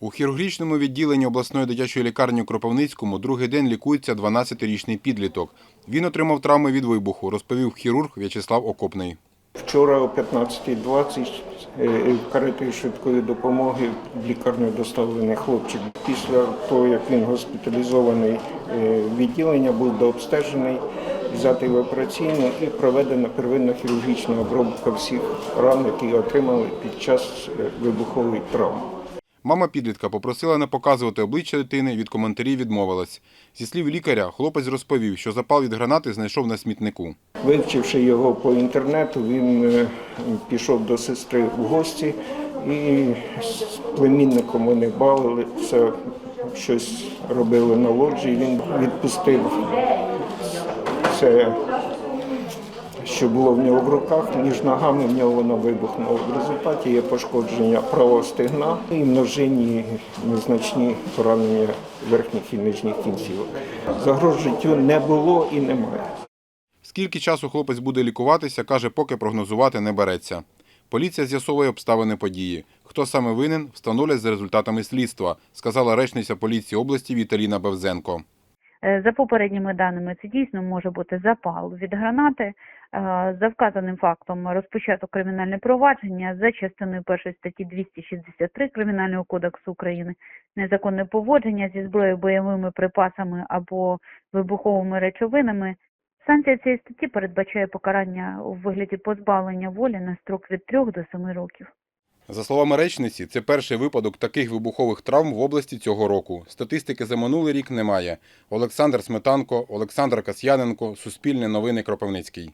У хірургічному відділенні обласної дитячої лікарні у Кропивницькому другий день лікується 12-річний підліток. Він отримав травми від вибуху, розповів хірург В'ячеслав Окопний. Вчора о 15.20 е, каретою швидкої допомоги в лікарню доставлений хлопчик. Після того, як він госпіталізований е, відділення, був дообстежений, взятий в операційну і проведена первинна хірургічна обробка всіх ран, які отримали під час е, вибухової травми. Мама підлітка попросила не показувати обличчя дитини, від коментарів відмовилась. Зі слів лікаря, хлопець розповів, що запал від гранати знайшов на смітнику. Вивчивши його по інтернету, він е, пішов до сестри в гості і з племінником вони бавили, все щось робили на лоджії. Він відпустив це, що було в нього в руках, між ногами в нього воно вибухнуло. В результаті є пошкодження правого стегна і множинні незначні поранення верхніх і нижніх кінцівок. Загроз життю не було і немає. Скільки часу хлопець буде лікуватися, каже, поки прогнозувати не береться. Поліція з'ясовує обставини події. Хто саме винен, встановлять за результатами слідства, сказала речниця поліції області Віталіна Бевзенко. Е, За попередніми даними, це дійсно може бути запал від гранати. Е, За вказаним фактом розпочато кримінальне провадження за частиною першої статті 263 Кримінального кодексу України незаконне поводження зі зброєю, бойовими припасами або вибуховими речовинами. Санкція цієї статті передбачає покарання у вигляді позбавлення волі на строк від 3 до 7 років. За словами речниці, це перший випадок таких вибухових травм в області цього року. Статистики за минулий рік немає. Олександр Сметанко, Олександр Касьяненко, Суспільне новини Кропивницький.